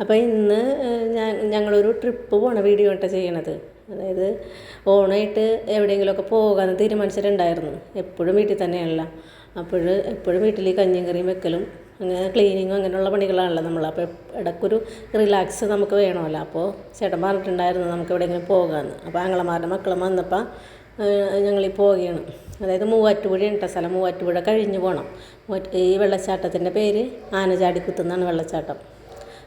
അപ്പോൾ ഇന്ന് ഞങ്ങളൊരു ട്രിപ്പ് പോണ വീഡിയോ ആട്ടോ ചെയ്യണത്. അതായത് ഓണമായിട്ട് എവിടെയെങ്കിലുമൊക്കെ പോകാമെന്ന് തീരുമാനിച്ചിട്ടുണ്ടായിരുന്നു. എപ്പോഴും വീട്ടിൽ തന്നെയാണല്ലോ. അപ്പോൾ എപ്പോഴും വീട്ടിൽ കഞ്ഞിയും കറിയും വെക്കലും അങ്ങനെ ക്ലീനിങ്ങും അങ്ങനെയുള്ള പണികളാണല്ലോ നമ്മൾ അപ്പോൾ ഇടയ്ക്കൊരു റിലാക്സ് നമുക്ക് വേണമല്ലോ. അപ്പോൾ ചേട്ടൻ പറഞ്ഞിട്ടുണ്ടായിരുന്നു നമുക്ക് എവിടെയെങ്കിലും പോകാമെന്ന് അപ്പോൾ ആങ്ങളമാരുടെ മക്കളും വന്നപ്പോൾ ഞങ്ങൾ ഞങ്ങളീ പോവുകയാണ് അതായത് മൂവാറ്റുപുഴയാണ് കേട്ടോ സ്ഥലം. മൂവാറ്റുപുഴ കഴിഞ്ഞ് പോകണം ഈ വെള്ളച്ചാട്ടത്തിന്റെ പേര് ആനചാടിക്കുത്ത് എന്നാണ് വെള്ളച്ചാട്ടം.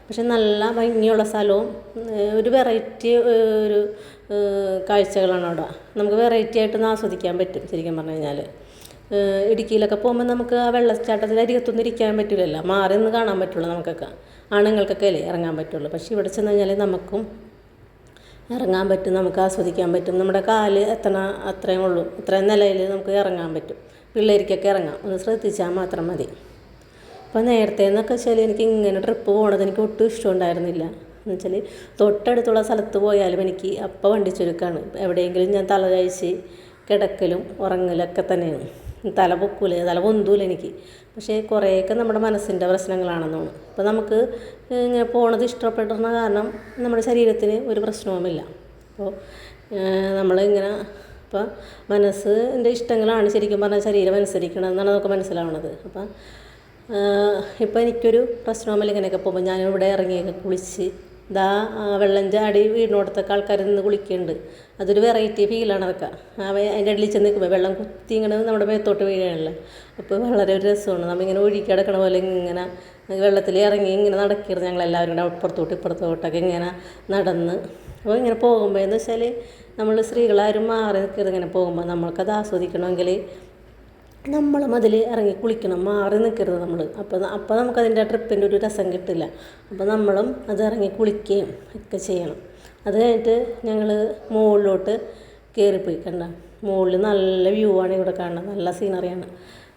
പക്ഷെ നല്ല ഭംഗിയുള്ള സ്ഥലവും ഒരു വെറൈറ്റി ഒരു കാഴ്ചകളാണ് അവിടെ. നമുക്ക് വെറൈറ്റി ആയിട്ടൊന്ന് ആസ്വദിക്കാൻ പറ്റും ശരിക്കും പറഞ്ഞു കഴിഞ്ഞാൽ ഇടുക്കിയിലൊക്കെ പോകുമ്പോൾ നമുക്ക് ആ വെള്ളച്ചാട്ടത്തിൽ അരികത്തൊന്നും ഇരിക്കാൻ പറ്റില്ലല്ലോ മാറി നിന്ന് കാണാൻ പറ്റുള്ളൂ നമുക്കൊക്കെ. ആണുങ്ങൾക്കൊക്കെ അല്ലേ ഇറങ്ങാൻ പറ്റുള്ളൂ. പക്ഷേ ഇവിടെ ചെന്ന് കഴിഞ്ഞാൽ നമുക്കും ഇറങ്ങാൻ പറ്റും നമുക്ക് ആസ്വദിക്കാൻ പറ്റും. നമ്മുടെ കാൽ എത്തണ അത്രയും ഉള്ളൂ. ഇത്രയും നിലയിൽ നമുക്ക് ഇറങ്ങാൻ പറ്റും. പിള്ളേർക്കൊക്കെ ഇറങ്ങാം. ഒന്ന് ശ്രദ്ധിച്ചാൽ മാത്രം മതി. അപ്പോൾ നേരത്തെ എന്നൊക്കെ വെച്ചാൽ എനിക്ക് ഇങ്ങനെ ട്രിപ്പ് പോകണത് എനിക്ക് ഒട്ടും ഇഷ്ടമുണ്ടായിരുന്നില്ല. എന്ന് വെച്ചാൽ തൊട്ടടുത്തുള്ള സ്ഥലത്ത് പോയാലും എനിക്ക് അപ്പം വണ്ടി ചുരുക്കാണ്. എവിടെയെങ്കിലും ഞാൻ തല കഴിച്ച് കിടക്കലും ഉറങ്ങലൊക്കെ തന്നെയാണ്. തല പൊക്കൂല തല പൊന്തൂല എനിക്ക്. പക്ഷേ കുറേയൊക്കെ നമ്മുടെ മനസ്സിന്റെ പ്രശ്നങ്ങളാണെന്ന് തോന്നുന്നു അപ്പോൾ നമുക്ക് ഇങ്ങനെ പോണത് ഇഷ്ടപ്പെടുന്ന കാരണം നമ്മുടെ ശരീരത്തിന് ഒരു പ്രശ്നവുമില്ല. അപ്പോൾ നമ്മളിങ്ങനെ അപ്പോൾ മനസ്സിന്റെ ഇഷ്ടങ്ങളാണ് ശരിക്കും പറഞ്ഞാൽ ശരീരം അനുസരിക്കണം എന്നാണ് നമുക്ക് മനസ്സിലാവുന്നത് അപ്പം ഇപ്പം എനിക്കൊരു പ്രശ്നവുമില്ല ഇങ്ങനെയൊക്കെ പോകുമ്പോൾ ഞാനിവിടെ ഇറങ്ങിയൊക്കെ കുളിച്ച് ഇതാ വെള്ളം ചാടി വീടിനോടത്തൊക്കെ ആൾക്കാർ നിന്ന് കുളിക്കുന്നുണ്ട് അതൊരു വെറൈറ്റി ഫീലാണ് അതൊക്കെ. അതിന്റെ അടിയിൽ ചെന്ന് നിൽക്കുമ്പോൾ വെള്ളം കുത്തി ഇങ്ങനെ നമ്മുടെ മേത്തോട്ട് വീഴുകയാണല്ലോ അപ്പോൾ വളരെ ഒരു രസമാണ്. നമ്മളിങ്ങനെ ഒഴുകി കിടക്കണ പോലെ ഇങ്ങനെ വെള്ളത്തിൽ ഇറങ്ങി ഇങ്ങനെ നടക്കരുത് ഞങ്ങളെല്ലാവരും കൂടെ അപ്പുറത്തോട്ട് ഇപ്പുറത്തോട്ടൊക്കെ ഇങ്ങനെ നടന്ന്. അപ്പോൾ ഇങ്ങനെ പോകുമ്പോൾ എന്ന് വെച്ചാൽ നമ്മൾ സ്ത്രീകളാരും മാറി നിൽക്കരുത് ഇങ്ങനെ പോകുമ്പോൾ നമ്മൾക്കത് ആസ്വദിക്കണമെങ്കിൽ നമ്മളും അതിൽ ഇറങ്ങി കുളിക്കണം മാറി നിൽക്കരുത് നമ്മൾ. അപ്പോൾ അപ്പോൾ നമുക്കതിന്റെ ട്രിപ്പിന്റെ ഒരു രസം കിട്ടില്ല. അപ്പോൾ നമ്മളും അത് ഇറങ്ങി കുളിക്കുകയും ഒക്കെ ചെയ്യണം. അത് കഴിഞ്ഞിട്ട് ഞങ്ങൾ മുകളിലോട്ട് കയറിപ്പോയി കണ്ട. മുകളിൽ നല്ല വ്യൂ ആണ് ഇവിടെ കാണുന്നത്. നല്ല സീനറിയാണ്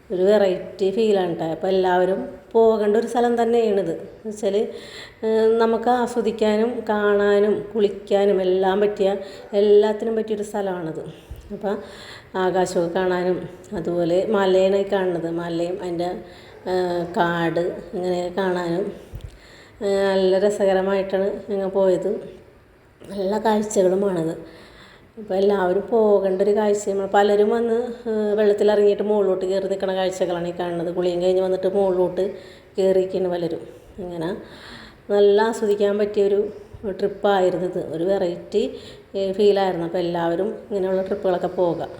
ഒരു വെറൈറ്റി ഫീലാണ് കേട്ടോ അപ്പോൾ എല്ലാവരും പോകേണ്ട ഒരു സ്ഥലം തന്നെയാണിത് എന്ന് വെച്ചാൽ നമുക്ക് ആസ്വദിക്കാനും കാണാനും കുളിക്കാനും എല്ലാം പറ്റിയ എല്ലാത്തിനും പറ്റിയൊരു സ്ഥലമാണിത്. അപ്പോൾ ആകാശമൊക്കെ കാണാനും അതുപോലെ മലയാണ് കാണുന്നത്. മലയും അതിന്റെ കാട് ഇങ്ങനെ കാണാനും നല്ല രസകരമായിട്ടാണ് ഞങ്ങൾ പോയത്. നല്ല കാഴ്ചകളുമാണത്. അപ്പോൾ എല്ലാവരും പോകേണ്ട ഒരു കാഴ്ചയാണ് പലരും വന്ന് വെള്ളത്തിലിറങ്ങിയിട്ട് മുകളിലോട്ട് കയറി നിൽക്കുന്ന കാഴ്ചകളാണ് ഈ കാണുന്നത്. കുളിയും കഴിഞ്ഞ് വന്നിട്ട് മുകളിലോട്ട് കയറിയിരിക്കുന്നു പലരും. ഇങ്ങനെ നല്ല ആസ്വദിക്കാൻ പറ്റിയൊരു ട്രിപ്പായിരുന്നു ഇത്. ഒരു വെറൈറ്റി ഫീലായിരുന്നു. അപ്പോൾ എല്ലാവരും ഇങ്ങനെയുള്ള ട്രിപ്പുകളൊക്കെ പോകാം